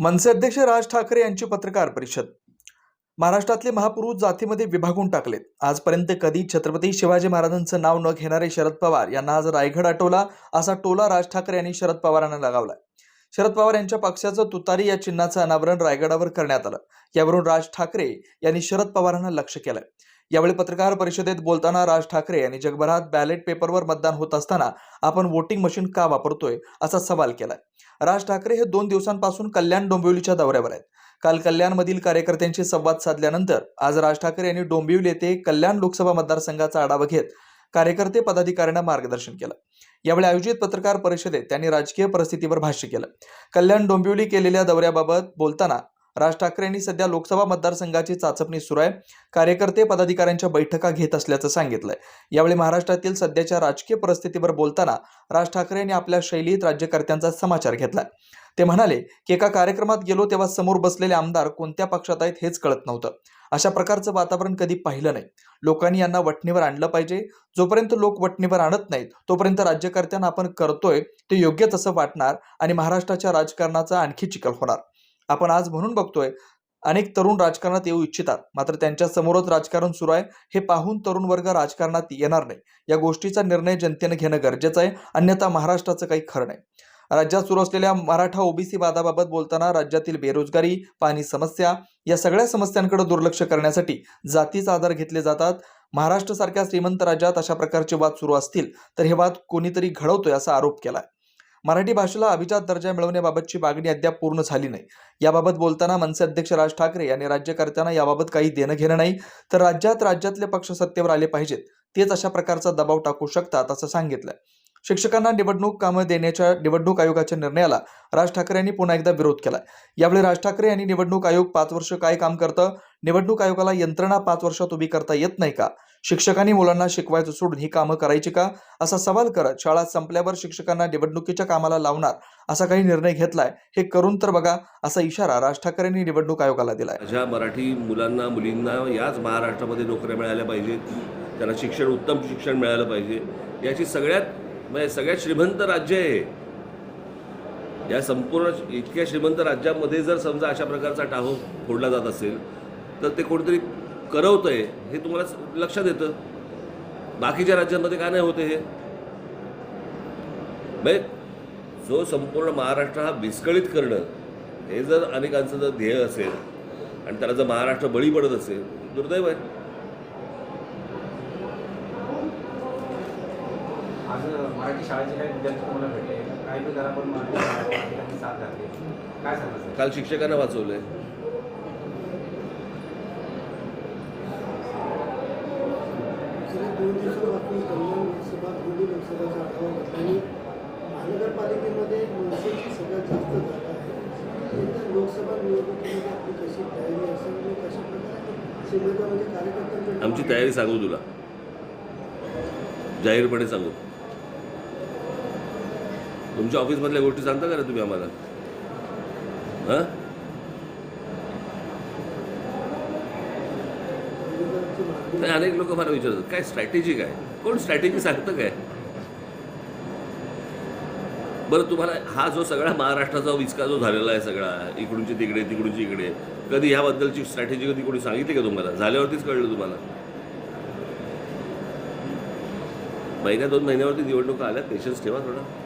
मनसे अध्यक्ष राज ठाकरे यांची पत्रकार परिषद. महाराष्ट्रातले महापुरुष जातीमध्ये विभागून टाकलेत. आजपर्यंत कधी छत्रपती शिवाजी महाराजांचं नाव न घेणारे शरद पवार यांना आज रायगड आटवला असा टोला राज ठाकरे यांनी शरद पवारांना लगावला शरद पवार यांच्या पक्षाचं तुतारी या चिन्हाचं अनावरण रायगडावर करण्यात आलं. यावरून राज ठाकरे यांनी शरद पवारांना लक्ष केलंय. यावेळी पत्रकार परिषदेत बोलताना राज ठाकरे यांनी जगभरात बॅलेट पेपरवर मतदान होत असताना आपण वोटिंग मशीन का वापरतोय असा सवाल केलाय. राज ठाकरे हे दोन दिवसांपासून कल्याण डोंबिवलीच्या दौऱ्यावर आहेत. काल कल्याणमधील कार्यकर्त्यांशी संवाद साधल्यानंतर आज राज ठाकरे यांनी डोंबिवली येथे कल्याण लोकसभा मतदारसंघाचा आढावा घेत कार्यकर्ते पदाधिकाऱ्यांना मार्गदर्शन केलं. यावेळी आयोजित पत्रकार परिषदेत त्यांनी राजकीय परिस्थितीवर भाष्य केलं. कल्याण डोंबिवली केलेल्या दौऱ्याबाबत बोलताना राज ठाकरे यांनी सध्या लोकसभा मतदारसंघाची चाचपणी सुरू आहे. कार्यकर्ते पदाधिकाऱ्यांच्या बैठका घेत असल्याचं सांगितलंय. यावेळी महाराष्ट्रातील सध्याच्या राजकीय परिस्थितीवर बोलताना राज ठाकरे यांनी आपल्या शैलीत राज्यकर्त्यांचा समाचार घेतला ते म्हणाले की एका कार्यक्रमात गेलो तेव्हा समोर बसलेले आमदार कोणत्या पक्षात आहेत हेच कळत नव्हतं. अशा प्रकारचं वातावरण कधी पाहिलं नाही. लोकांनी यांना वटणीवर आणलं पाहिजे. जोपर्यंत लोक वटणीवर आणत नाहीत तोपर्यंत राज्यकर्त्यांना आपण करतोय ते योग्य तसं वाटणार आणि महाराष्ट्राच्या राजकारणाचा आणखी चिखल होणार. आपण आज म्हणून बघतोय अनेक तरुण राजकारणात येऊ इच्छितात. मात्र त्यांच्या समोरच राजकारण सुरू आहे हे पाहून तरुण वर्ग राजकारणात येणार नाही. या गोष्टीचा निर्णय जनतेनं घेणं गरजेचं आहे अन्यथा महाराष्ट्राचं काही खरं नाही. राज्यात सुरू असलेल्या मराठा ओबीसी वादाबाबत बोलताना राज्यातील बेरोजगारी पाणी समस्या या सगळ्या समस्यांकडे दुर्लक्ष करण्यासाठी जातीचा आधार घेतले जातात. महाराष्ट्रासारख्या श्रीमंत राज्यात अशा प्रकारचे वाद सुरू असतील तर हे वाद कोणीतरी घडवतोय असा आरोप केलाय. मराठी भाषेला अभिजात दर्जा मिळवण्याबाबतची मागणी अद्याप पूर्ण झाली नाही. याबाबत बोलताना मनसे अध्यक्ष राज ठाकरे यांनी राज्यकर्त्यांना याबाबत काही देणं घेणं नाही तर राज्यात राज्यातले पक्ष सत्तेवर आले पाहिजेत. तेच अशा प्रकारचा दबाव टाकू शकतात असं सांगितलंय. शिक्षकांना निवडणूक कामं देण्याच्या निवडणूक आयोगाच्या निर्णयाला राज ठाकरे यांनी पुन्हा एकदा विरोध केला यावेळी राज ठाकरे यांनी निवडणूक आयोग पाच वर्ष काय काम करतं? निवडणूक आयोगाला यंत्रणा पाच वर्षात उभी करता येत नाही का? शिक्षकांनी मुलांना शिकवायचं सोडून ही कामं करायची का? असा सवाल करत शाळा संपल्यावर शिक्षकांना निवडणुकीच्या कामाला लावणार असा काही निर्णय घेतलाय हे करून तर बघा असा इशारा राज ठाकरे यांनी निवडणूक आयोगाला दिलाय. माझ्या मराठी मुलांना मुलींना याच महाराष्ट्रामध्ये नोकऱ्या मिळाल्या पाहिजेत. त्यांना शिक्षण उत्तम शिक्षण मिळालं पाहिजे. याची सगळ्यात म्हणजे सगळ्यात श्रीमंत राज्य आहे. या संपूर्ण इतक्या श्रीमंत राज्यामध्ये जर समजा अशा प्रकारचा टाहो फोडला जात असेल तर ते कोणीतरी करवतं आहे हे तुम्हाला लक्षात येतं. बाकीच्या राज्यांमध्ये काय नाही होते हे? म्हणजे जो संपूर्ण महाराष्ट्र हा विस्कळीत करणं हे जर अनेकांचं जर ध्येय असेल आणि त्याला जर महाराष्ट्र बळी पडत असेल दुर्दैव आहे. आज मराठी शाळेचे काही विद्यार्थी तुम्हाला भेटले? काही प्रकार आपण मराठी शाळेला साथ घातली काय सांगा सर? काल शिक्षकांना वाचवलंय. गेल्या दोन दिवसापासून कल्याण लोकसभा दोन्ही लोकसभाचा आढावा घेतला आणि महानगरपालिकेमध्ये मनसेची सगळ्यात जास्त जागा आहे. नंतर लोकसभा निवडणुकीमध्ये आपली कशी तयारी असेल आणि कशा प्रकारे शिवसेना म्हणजे कार्यकर्त्यांकडे आमची तयारी सांगू तुला. जाहीरपणे सांगू. तुमच्या ऑफिसमधल्या गोष्टी सांगता का रे तुम्ही आम्हाला? हां? नाही अनेक लोक मला विचारतात काय स्ट्रॅटेजी काय? कोण स्ट्रॅटेजी सांगतं काय? बरं तुम्हाला हा जो सगळा महाराष्ट्राचा विचका जो झालेला आहे सगळा इकडूनची तिकडे तिकडूनची इकडे कधी ह्याबद्दलची स्ट्रॅटेजी कधी कोणी सांगितली का तुम्हाला? झाल्यावरतीच कळलं तुम्हाला. महिन्या दोन महिन्यावरती निवडणुका आल्या पेशन्स ठेवा थोडा.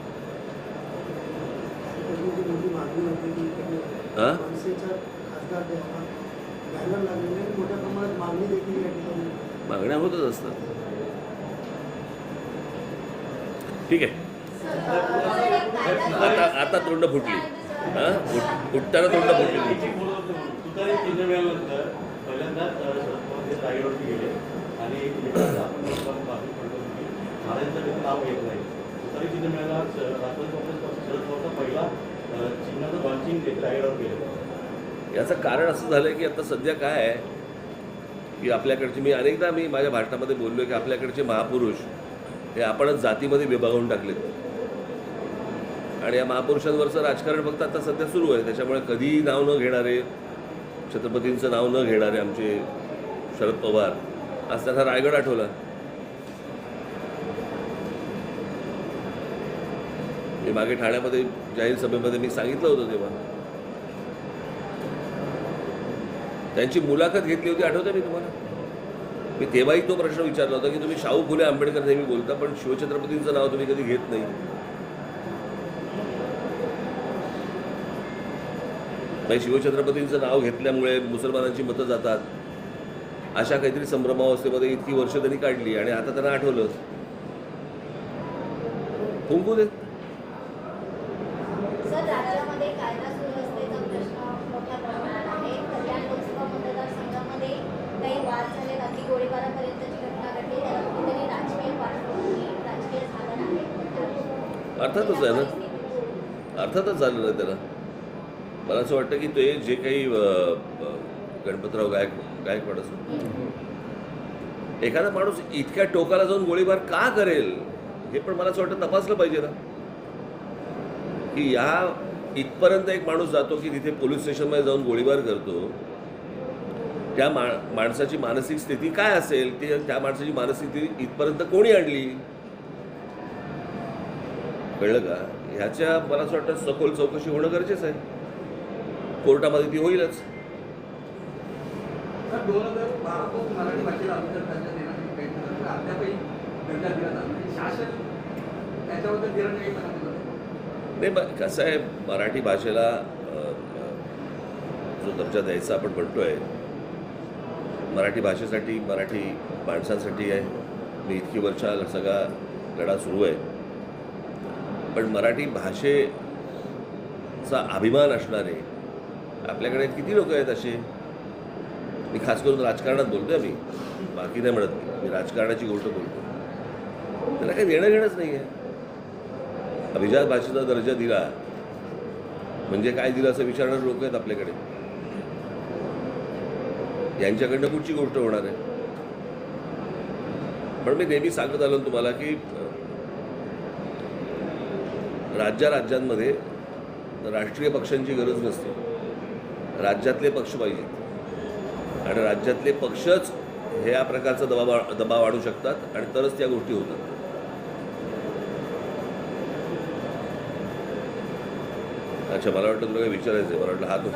मागण्या होतच असतात. ठीक आहे. आता आता तोंड फुटली. हां? फुटताना तोंड फुटली पहिल्यांदा आणि याचं कारण असं झालं की आता सध्या काय आहे की आपल्याकडचे मी अनेकदा मी माझ्या भाषणामध्ये बोललो की आपल्याकडचे महापुरुष हे आपणच जातीमध्ये विभागून टाकलेत. आणि या महापुरुषांवरचं राजकारण फक्त आता सध्या सुरू आहे. त्याच्यामुळे कधीही नाव न घेणारे छत्रपतींचं नाव न घेणारे आमचे शरद पवार आज त्यांना रायगड आठवला. मी मागे ठाण्यामध्ये जाहीर सभेमध्ये मी सांगितलं होतं तेव्हा. त्यांची मुलाखत घेतली होती आठवतं मी तुम्हाला? मी तेव्हाही तो प्रश्न विचारला होता की तुम्ही शाहू फुले आंबेडकर नेहमी बोलता पण शिवछत्रपतींचं नाव तुम्ही कधी घेत नाही. म्हणजे शिवछत्रपतींचं नाव घेतल्यामुळे मुसलमानांची मतं जातात. अशा काहीतरी संभ्रमावस्थेमध्ये इतकी वर्ष त्यांनी काढली आणि आता त्यांना आठवलं. फुंकू देत सर राज्यामध्ये कायदा सुव्यवस्थेचा प्रश्न मोठ्या प्रमाणात आहे कल्याण लोकसभा मतदारसंघामध्ये काही वाद झाले अगदी गोळीबारापर्यंतची घटना घडली त्याला कुठेतरी राजकीय पार्श्वभूमी राजकीय साधन आहे अर्थातच आहे ना. अर्थातच झालेलं आहे त्याला. मला असं वाटतं की ते जे काही गणपतराव गायक गायकवाड असो. एखादा माणूस इतक्या टोकाला जाऊन गोळीबार का करेल हे पण मला असं वाटतं तपासलं पाहिजे ना. की या इथपर्यंत एक माणूस जातो की तिथे पोलीस स्टेशनमध्ये जाऊन गोळीबार करतो. त्या मा माणसाची मानसिक स्थिती काय असेल ते त्या माणसाची मानसिक स्थिती इथपर्यंत कोणी आणली? कळलं का? ह्याच्या मला असं वाटतं सखोल चौकशी होणं गरजेचं आहे. कोर्टामध्ये ती होईलच. नाही. कसं आहे मराठी भाषेला जो दर्जा द्यायचा आपण म्हणतोय मराठी भाषेसाठी मराठी माणसांसाठी आहे. मी इतकी वर्ष सगळा लढा सुरू आहे. पण मराठी भाषेचा अभिमान असणारे आपल्याकडे किती लोक आहेत असे? मी खास करून राजकारणात बोलतोय मी बाकी नाही म्हणत मी. मी राजकारणाची गोष्ट बोलतो त्याला काही देणं घेणंच नाही आहे अभिजात भाषेचा दर्जा दिला म्हणजे काय दिलं असं विचारणारे लोक आहेत आपल्याकडे. यांच्याकडनं कुठची गोष्ट होणार आहे. पण मी नेहमी सांगत आलो तुम्हाला की राज्या राज्यांमध्ये राष्ट्रीय पक्षांची गरज नसते. राज्यातले पक्ष पाहिजेत. आणि राज्यातले पक्षच हे या प्रकारचा दबाव दबाव वाढू शकतात आणि तरच त्या गोष्टी होतात. अच्छा मला वाटतं तुला काही विचारायचं आहे. मला वाटलं हा तो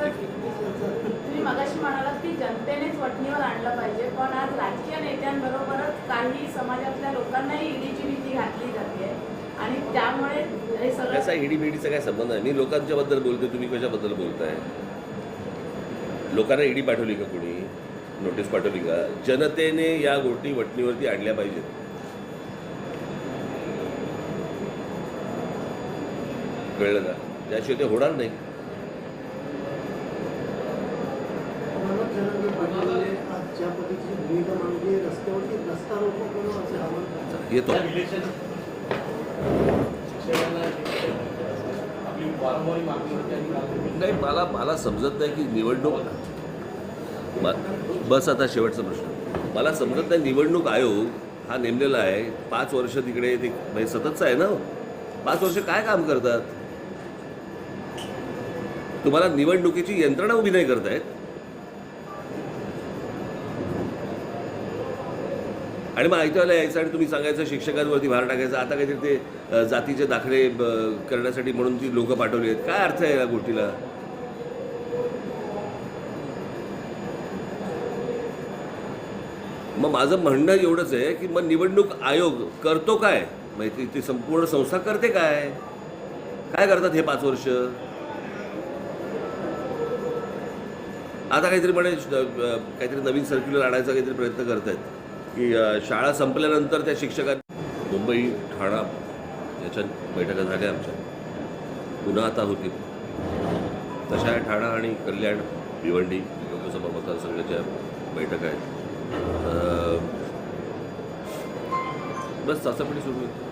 तुम्ही मगाशी म्हणालात की जनतेनेच वटणीवर आणलं पाहिजे पण आज राजकीय नेत्यांबरोबरच काही समाजातल्या लोकांनाही ईडीची भीती घातली जाते. आणि त्यामुळे हे त्याचा सगळं ईडी बीडीचा काय संबंध आहे मी लोकांच्या बद्दल बोलतोय तुम्ही कशाबद्दल बोलताय? लोकांना ईडी पाठवली का कोणी? नोटीस पाठवली का? जनतेने या गोष्टी वटणीवरती आणल्या पाहिजेत. कळलं का? त्याशिवाय ते होणार नाही. मनोज जरांगे पाटील आज ज्या पद्धतीची भूमिका मांडली आहे रस्त्यावरती रस्ता रोको करून असे आवाहन करतात येतो इलेक्शन शिक्षकांना आपली वारंवारी मागणी होती आणि काल नाही मला मला समजत नाही की निवडणूक बस आता शेवटचा प्रश्न. मला समजत नाही निवडणूक आयोग हा नेमलेला आहे. पाच वर्ष तिकडे ते म्हणजे सततचा आहे ना हो. पाच वर्ष काय काम करतात? तुम्हाला निवडणुकीची यंत्रणा उभी नाही करतायत. आणि मग ऐकायला यायचं आणि तुम्ही सांगायचं शिक्षकांवरती भार टाकायचा. आता काहीतरी ते जातीचे दाखले करण्यासाठी म्हणून ती लोक पाठवली आहेत. काय अर्थ आहे या गोष्टीला? मग माझं म्हणणं एवढंच आहे की मग निवडणूक आयोग करतो काय? माहिती ती संपूर्ण संस्था करते काय? काय करतात हे पाच वर्ष? आता काहीतरी म्हणे काहीतरी नवीन सर्क्युलर आणायचा काहीतरी प्रयत्न करत आहेत की शाळा संपल्यानंतर त्या शिक्षकां मुंबई ठाणा याच्या बैठका झाल्या आमच्या. पुन्हा आता होतील तशा ठाणा आणि कल्याण भिवंडी लोकसभा मतदारसंघाच्या बैठका आहेत. बस चाचपणी सुरू आहे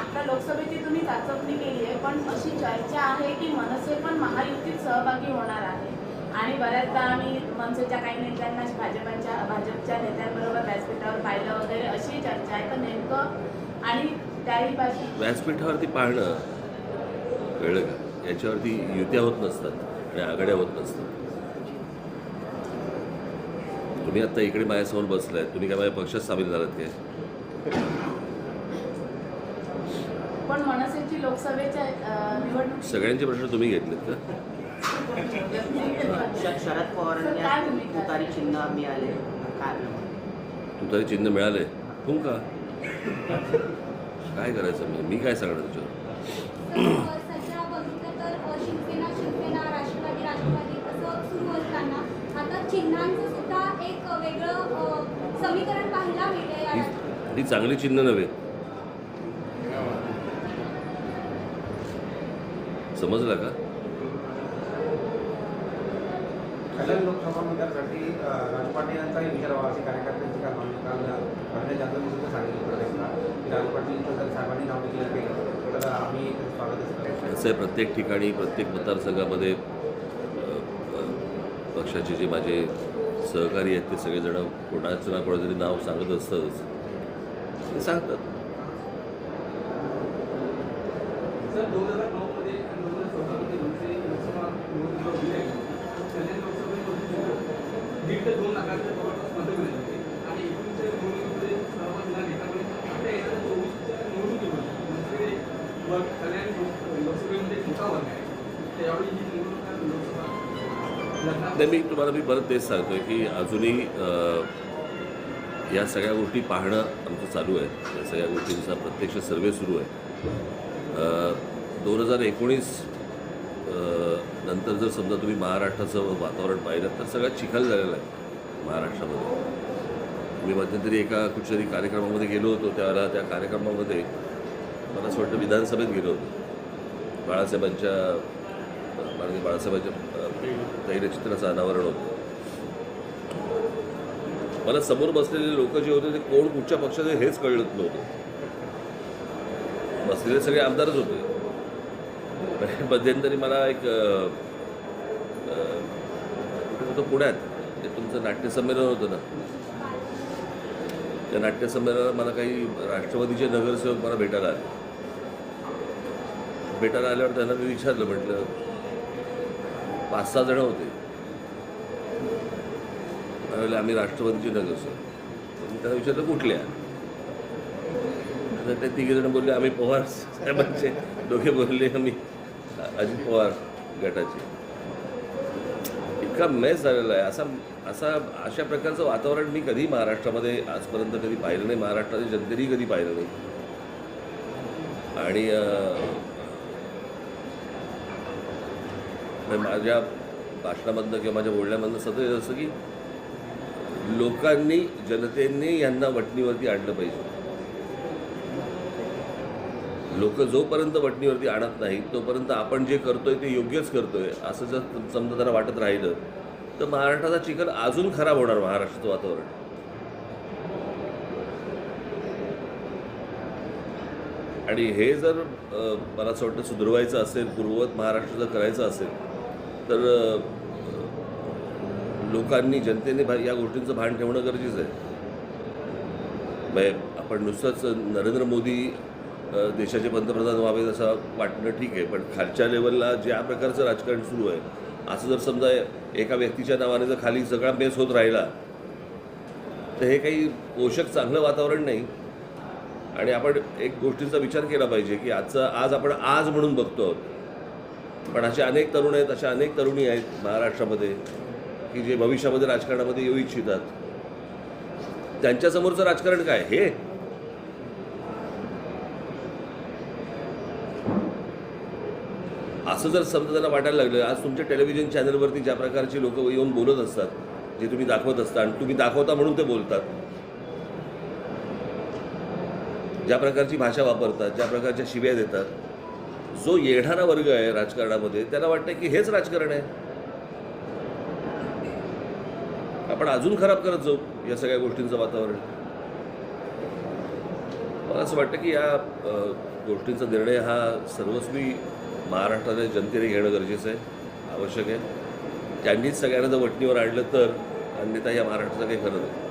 आता लोकसभेची तुम्ही चाचपणी केली आहे पण अशी चर्चा आहे की मनसे पण महायुतीत सहभागी होणार आहे. आणि बऱ्याचदा आम्ही मनसेच्या काही नेत्यांना भाजपाच्या भाजपच्या नेत्यांना व्यासपीठावर पाहिलं वगैरे अशी चर्चा आहे तर नेमकं आणि त्याही व्यासपीठावरती पाहणं कळलं का याच्यावरती युत्या होत नसतात आणि आघाड्या होत नसतात. तुम्ही आता इकडे माझ्यासमोर बसलाय. तुम्ही काय माझ्या पक्षात सामील झालात काय? पण मनसेची लोकसभेच्या निवडणूक सगळ्यांचे प्रश्न तुम्ही घेतलेत का? शरद पवारांनी? तुतारी चिन्ह मिळाले. तुतारी चिन्ह मिळालंय हो का? काय करायचं मग मी काय सांगणार तुझ्यावर ही. ही चांगली चिन्ह नव्हे. समजलं का? लोकसभा मतदारसाठी अ, राजू पाटील यांचाही विचार कार्यकर्त्यांची काल काल अरविंद जाधवनी सुद्धा सांगितलं प्रदेशला की? राजू पाटीलचं जर साहेबांनी नाव डिक्लेअर केलं तर आम्ही स्वागतच करेल असं प्रत्येक ठिकाणी प्रत्येक मतदारसंघामध्ये पक्षाचे जे माझे सहकारी आहेत ते सगळेजण कोणाचं ना कोणाचं तरी नाव सांगत असतंच. ते सांगतात सर दोन हजार नऊमध्ये आणि दोन हजार चौदामध्ये दोनशे लोकसभा निवडणुका होत्या कल्याण लोकसभेमध्ये दीड ते दोन लाखाच्या जवळपास मतं मिळाली होती आणि एकोणीसच्या निवडणुकीमध्ये सर्वात निकाल घेतल्यामुळे आता येणाऱ्या चोवीसच्या निवडणुकीमध्ये दुसरीकडे वर्ग कल्याण लोक लोकसभेमध्ये मोठा वर्ग आहे त्यावेळी ही निवडणूक लोकसभा लढणार नाही मी तुम्हाला मी परत तेच सांगतोय की अजूनही या सगळ्या गोष्टी पाहणं आमचं चालू आहे. या सगळ्या गोष्टींचा प्रत्यक्ष सर्वे सुरू आहे. दोन हजार एकोणीस नंतर जर समजा तुम्ही महाराष्ट्राचं वातावरण पाहिलं तर सगळ्यात चिखल झालेला आहे महाराष्ट्रामध्ये. मी मध्यंतरी एका कुठच्यातरी कार्यक्रमामध्ये गेलो होतो त्यावेळेला त्या कार्यक्रमामध्ये मला असं वाटतं विधानसभेत गेलो होतो. बाळासाहेबांच्या माननीय बाळासाहेबांच्या धैर्यचित्राचं अनावरण होतं. मला समोर बसलेले लोक जे होते ते कोण कुठच्या पक्षाचे हेच कळत नव्हतं. बसलेले सगळे आमदारच होते. मध्यंतरी मला एक होतं पुण्यात ते तुमचं नाट्यसंमेलन होतं ना. त्या नाट्यसंमेलनाला मला काही राष्ट्रवादीचे नगरसेवक मला भेटायला आले. भेटायला आल्यावर त्यांना मी विचारलं म्हटलं पाच सहा जण होते. त्यावेळेला आम्ही राष्ट्रपतीची नगरसेवक तर मी त्याला विचारलं कुठल्या तर ते तिघे जण बोलले आम्ही पवार साहेबांचे. दोघे बोलले आम्ही अजित पवार गटाचे. इतका मेस झालेला आहे. असा असा अशा प्रकारचं वातावरण मी कधी महाराष्ट्रामध्ये आजपर्यंत कधी पाहिलं नाही. महाराष्ट्राच्या जनतेनेही कधी पाहिलं नाही. आणि म्हणजे माझ्या भाषणामधनं किंवा माझ्या बोलण्यामधनं सतत येत असं की लोकांनी जनतेने यांना वटणीवरती आणलं पाहिजे. लोक जोपर्यंत वटणीवरती आणत नाहीत तोपर्यंत आपण जे करतोय ते योग्यच करतोय असं जर समजा त्यांना वाटत राहिलं तर महाराष्ट्राचा चिखल अजून खराब होणार महाराष्ट्राचं वातावरण. आणि हे जर मला असं वाटतं सुधरवायचं असेल पूर्ववत महाराष्ट्र जर करायचं असेल तर लोकांनी जनतेने भा या गोष्टींचं भान ठेवणं गरजेचं आहे. म्हणजे आपण नुसतंच नरेंद्र मोदी देशाचे पंतप्रधान व्हावेत असं वाटणं ठीक आहे पण खालच्या लेवलला ज्या प्रकारचं राजकारण सुरू आहे असं जर समजा एका व्यक्तीच्या नावाने जर खाली सगळा बेस होत राहिला तर हे काही पोषक चांगलं वातावरण नाही. आणि आपण एक गोष्टीचा विचार केला पाहिजे की आजचा आज आपण आज म्हणून बघतो आहोत. पण असे अनेक तरुण आहेत अशा अनेक तरुणी आहेत महाराष्ट्रामध्ये की जे भविष्यामध्ये राजकारणामध्ये येऊ इच्छितात. त्यांच्यासमोरचं राजकारण काय? हे? असं जर समजा त्यांना वाटायला लागलं आज तुमच्या टेलिव्हिजन चॅनलवरती ज्या प्रकारची लोक येऊन बोलत असतात जे तुम्ही दाखवत असता आणि तुम्ही दाखवता म्हणून ते बोलतात. ज्या प्रकारची भाषा वापरतात ज्या प्रकारच्या शिव्या देतात जो येणारा वर्ग आहे राजकारणामध्ये त्याला वाटतं की हेच राजकारण आहे. आपण अजून खराब करत जाऊ या सगळ्या गोष्टींचं वातावरण. मला असं वाटतं की या गोष्टींचा निर्णय हा सर्वस्वी महाराष्ट्राच्या जनतेने घेणं गरजेचं आहे आवश्यक आहे. त्यांनीच सगळ्यांना जर वटणीवर आणलं तर अन्यथा या महाराष्ट्राचं काही खरं नाही.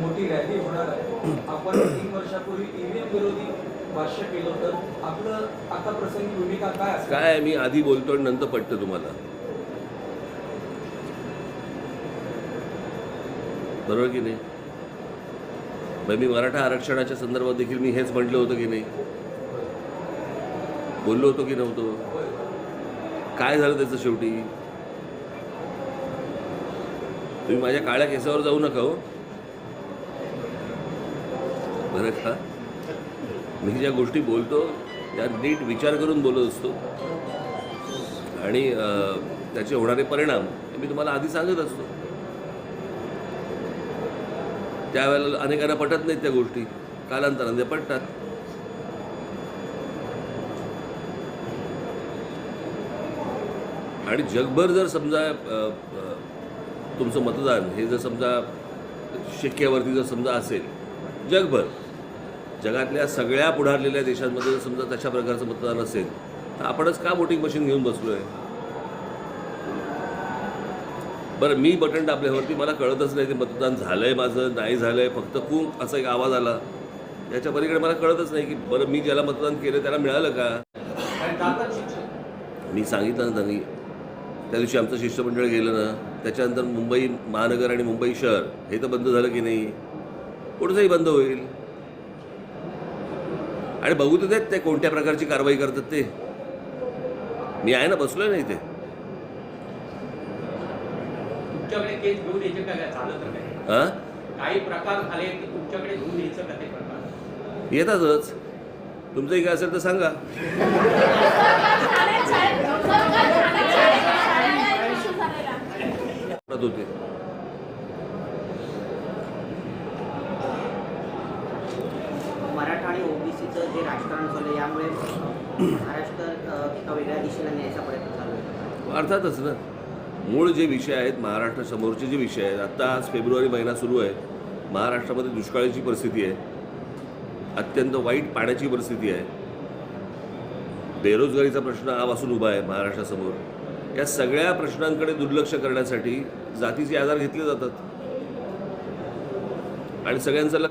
मोठी रॅली होणार आहे. आपण तीन वर्षापूर्वी ईव्हीएम विरोधी भाष्य केलं तर आपलं आता प्रसंगी भूमिका काय काय आहे, मी आधी बोलतो आणि नंतर पटतं तुम्हाला. बरोबर की नाही? बाई मी मराठा आरक्षणाच्या संदर्भात देखील मी हेच म्हटलं होतं की नाही? बोललो होतो की नव्हतो? काय झालं त्याचं शेवटी? तुम्ही माझ्या काळ्या केसावर जाऊ नका हो. बरं का? मी ज्या गोष्टी बोलतो त्या नीट विचार करून बोलत असतो. आणि त्याचे होणारे परिणाम मी तुम्हाला आधी सांगत असतो. त्यावेळेला अनेकांना पटत नाहीत त्या गोष्टी. कालांतराने पटतात. आणि जगभर जर समजा तुमचं मतदान हे जर समजा शिक्क्यावरती जर समजा असेल जगभर. जगातल्या सगळ्या पुढारलेल्या देशांमध्ये जर समजा तशा प्रकारचं मतदान असेल तर आपणच का वोटिंग मशीन घेऊन बसलो आहे बरं मी बटन दाबल्यावरती मला कळतच नाही ते मतदान झालं आहे माझं नाही झालं आहे फक्त खूप असा एक आवाज आला. याच्या पलीकडे मला कळतच नाही की बरं मी ज्याला मतदान केलं त्याला मिळालं का? मी सांगितलं ना त्यांनी त्या दिवशी आमचं शिष्टमंडळ गेलं ना त्याच्यानंतर मुंबई महानगर आणि मुंबई शहर हे तर बंद झालं की नाही? पुढचंही बंद होईल. आणि बघू तर देत ते कोणत्या प्रकारची कारवाई करतात ते मी आहे ना बसलोय ना इथे तुमच्याकडे केस घेऊन यायचे का काय झालं तर काय हां काही प्रकार झाले की तुमच्याकडे घेऊन यायचं का ते येतातच तुमचंही काय असेल तर सांगा ठाण्यात शाळेत ठाण्यात शाळेत शाळेला एक issue झालेला. करत होते मराठा आणि ओबीसीचं जे राजकारण झालं यामुळे महाराष्ट्र एका वेगळ्या दिशेला न्यायचा प्रयत्न चालू आहे. अर्थातच ना. मूळ जे विषय आहेत महाराष्ट्रासमोरचे जे विषय आहेत आत्ता आज फेब्रुवारी महिना सुरू आहे. महाराष्ट्रामध्ये दुष्काळाची परिस्थिती आहे. अत्यंत वाईट पाण्याची परिस्थिती आहे. बेरोजगारीचा प्रश्न आवासून उभा आहे महाराष्ट्रासमोर. या सगळ्या प्रश्नांकडे दुर्लक्ष करण्यासाठी जातीचे आधार घेतले जातात. आणि सगळ्यांचं